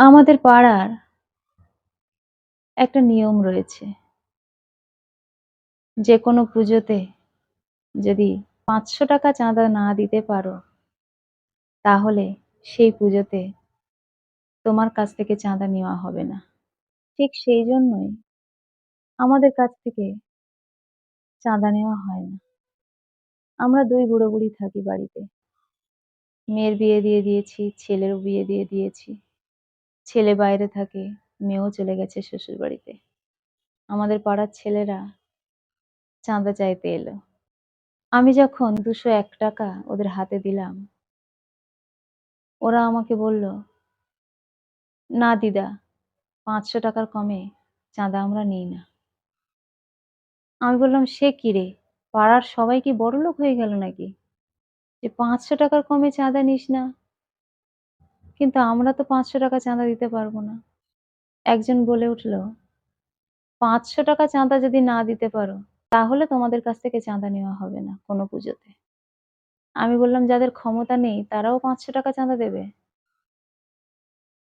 আমাদের পাড়ার একটা নিয়ম রয়েছে। যে কোনো পুজোতে যদি পাঁচশো টাকা চাঁদা না দিতে পারো, তাহলে সেই পুজোতে তোমার কাছ থেকে চাঁদা নেওয়া হবে না। ঠিক সেই জন্যই আমাদের কাছ থেকে চাঁদা নেওয়া হয় না। আমরা দুই বুড়ো বুড়ি থাকি বাড়িতে। মেয়ের বিয়ে দিয়ে দিয়েছি, ছেলেরও বিয়ে দিয়ে দিয়েছি। ছেলে বাইরে থাকে, মেয়েও চলে গেছে শ্বশুর বাড়িতে আমাদের পাড়ার ছেলেরা চাঁদা চাইতে এলো। আমি যখন দুশো এক টাকা ওদের হাতে দিলাম, ওরা আমাকে বলল, না দিদা, পাঁচশো টাকার কমে চাঁদা আমরা নিই না। আমি বললাম, সে কি রে? পাড়ার সবাই কি বড়লোক হয়ে গেল নাকি? যে পাঁচশো টাকার কমে চাঁদা নিস না কিন্তু আমরা তো পাঁচশো টাকা চাঁদা দিতে পারব না। একজন বলে উঠল, পাঁচশো টাকা চাঁদা যদি না দিতে পারো, তাহলে তোমাদের কাছ থেকে চাঁদা নেওয়া হবে না কোনো পুজোতে। আমি বললাম, যাদের ক্ষমতা নেই, তারাও পাঁচশো টাকা চাঁদা দেবে?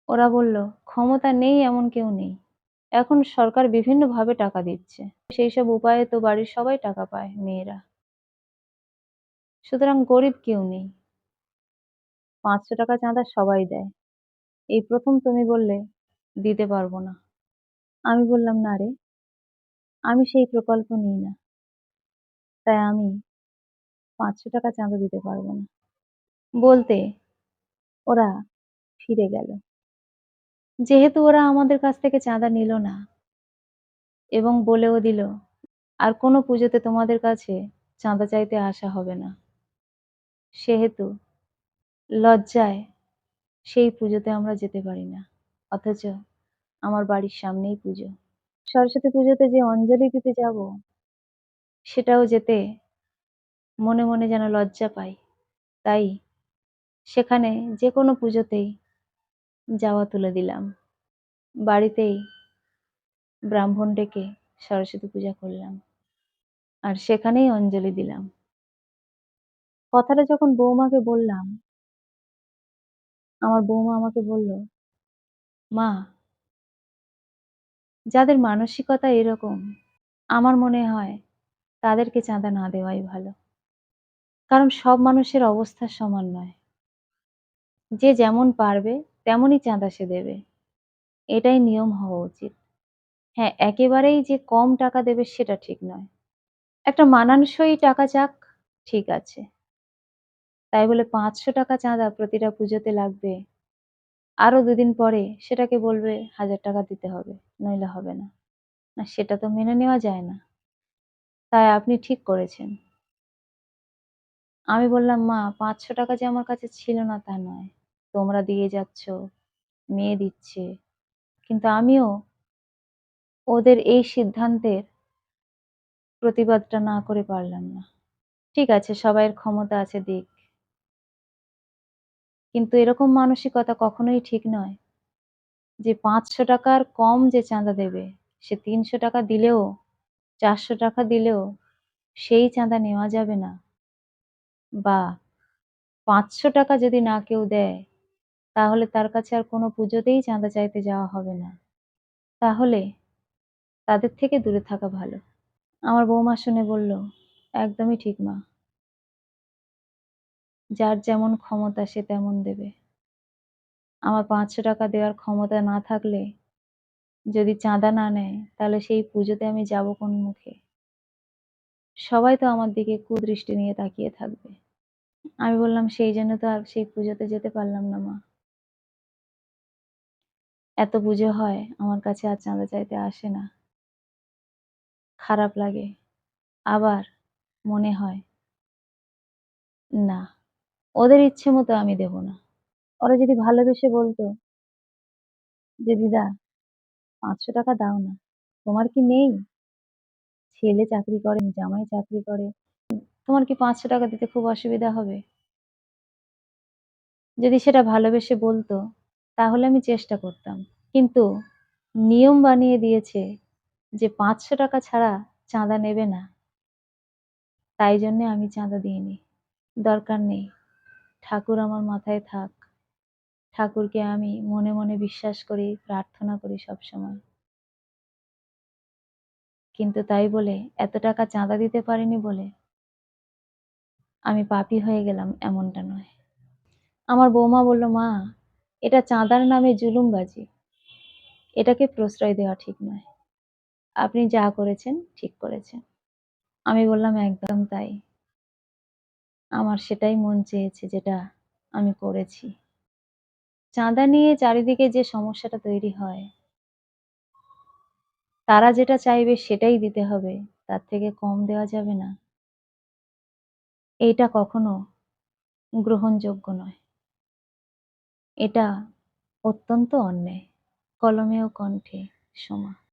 ওরা বলল, ক্ষমতা নেই এমন কেউ নেই। এখন সরকার বিভিন্নভাবে টাকা দিচ্ছে। সেই সব উপায়ে তো বাড়ির সবাই টাকা পায়, মেয়েরা। সুতরাং গরিব কেউ নেই। পাঁচশো টাকা চাঁদা সবাই দেয়। এই প্রথম তুমি বললে, দিতে পারব না। আমি বললাম, না রে, আমি সেই প্রকল্প নিই না। তাই আমি পাঁচশো টাকা চাঁদা দিতে পারব না। বলতে ওরা ফিরে গেল। যেহেতু ওরা আমাদের কাছ থেকে চাঁদা নিল না এবং বলেও দিল, আর কোনো পুজোতে তোমাদের কাছে চাঁদা চাইতে আসা হবে না। সেহেতু লজ্জায় সেই পুজোতে আমরা যেতে পারি না। অথচ আমার বাড়ির সামনেই পুজো। সরস্বতী পুজোতে যে অঞ্জলি দিতে যাব, সেটাও যেতে মনে মনে যেন লজ্জা পাই। তাই সেখানে যে কোনো পুজোতেই যাওয়া তুলে দিলাম। বাড়িতেই ব্রাহ্মণ ডেকে সরস্বতী পূজা করলাম। আর সেখানেই অঞ্জলি দিলাম। কথাটা যখন বৌমাকে বললাম আমার বৌমা আমাকে বলল, মা, যাদের মানসিকতা এরকম, আমার মনে হয় তাদেরকে চাঁদা না দেওয়াই ভালো। কারণ সব মানুষের অবস্থা সমান নয়। যে যেমন পারবে, তেমনই চাঁদা সে দেবে। এটাই নিয়ম হওয়া উচিত। হ্যাঁ একেবারেই যে কম টাকা দেবে সেটা ঠিক নয়। একটা মানানসই টাকা চাক, ঠিক আছে। তাই বলে পাঁচশো টাকা চাঁদা প্রতিটা পুজোতে লাগবে। আরও দুদিন পরে সেটাকে বলবে, হাজার টাকা দিতে হবে, নইলে হবে না। না, সেটা তো মেনে নেওয়া যায় না। তাই আপনি ঠিক করেছেন। আমি বললাম, মা, পাঁচশো টাকা যে আমার কাছে ছিল না তা নয়। তোমরা দিয়ে যাচ্ছ, মেয়ে দিচ্ছে। কিন্তু আমিও ওদের এই সিদ্ধান্তের প্রতিবাদটা না করে পারলাম না। ঠিক আছে, সবাইয়ের ক্ষমতা আছে, দিক। কিন্তু এরকম মানসিকতা কখনোই ঠিক নয়। যে পাঁচশো টাকার কম যে চাঁদা দেবে, সে তিনশো টাকা দিলেও, চারশো টাকা দিলেও সেই চাঁদা নেওয়া যাবে না। বা পাঁচশো টাকা যদি না কেউ দেয়, তাহলে তার কাছে আর কোনো পুজোতেই চাঁদা চাইতে যাওয়া হবে না। তাহলে তাদের থেকে দূরে থাকা ভালো। আমার বৌমা শুনে বলল, একদমই ঠিক মা। যার যেমন ক্ষমতা সে তেমন দেবে। আমার পাঁচশো টাকা দেওয়ার ক্ষমতা না থাকলে যদি চাঁদা না নেয়, তাহলে সেই পুজোতে আমি যাব কোন মুখে? সবাই তো আমার দিকে কুদৃষ্টি নিয়ে তাকিয়ে থাকবে। আমি বললাম, সেই জন্য তো আর সেই পুজোতে যেতে পারলাম না, মা। এত পুজো হয়, আমার কাছে আর চাঁদা চাইতে আসে না। খারাপ লাগে। আবার মনে হয়, না। ওদের ইচ্ছে মতো আমি দেব না। ওরা যদি ভালোবেসে বলতো যে, দিদা, পাঁচশো টাকা দাও না, তোমার কি নেই? ছেলে চাকরি করে, জামাই চাকরি করে, তোমার কি পাঁচশো টাকা দিতে খুব অসুবিধা হবে? যদি সেটা ভালোবেসে বলতো, তাহলে আমি চেষ্টা করতাম। কিন্তু নিয়ম বানিয়ে দিয়েছে যে, পাঁচশো টাকা ছাড়া চাঁদা নেবে না। তাই জন্যে আমি চাঁদা দিইনি। দরকার নেই। ঠাকুর আমার মাথায় থাক। ঠাকুরকে আমি মনে মনে বিশ্বাস করি, প্রার্থনা করি সবসময়। কিন্তু তাই বলে এত টাকা চাঁদা দিতে পারিনি বলে আমি পাপি হয়ে গেলাম এমনটা নয়। আমার বৌমা বলল, মা, এটা চাঁদার নামে জুলুমবাজি। এটাকে প্রশ্রয় দেওয়া ঠিক নয়। আপনি যা করেছেন ঠিক করেছেন। আমি বললাম, একদম তাই। আমার সেটাই মন চেয়েছে যেটা আমি করেছি। চাঁদা নিয়ে চারিদিকে যে সমস্যাটা তৈরি হয়, তারা যেটা চাইবে সেটাই দিতে হবে, তার থেকে কম দেওয়া যাবে না। এটা কখনো গ্রহণযোগ্য নয়। এটা অত্যন্ত অন্যায় কলমে ও কণ্ঠে সমান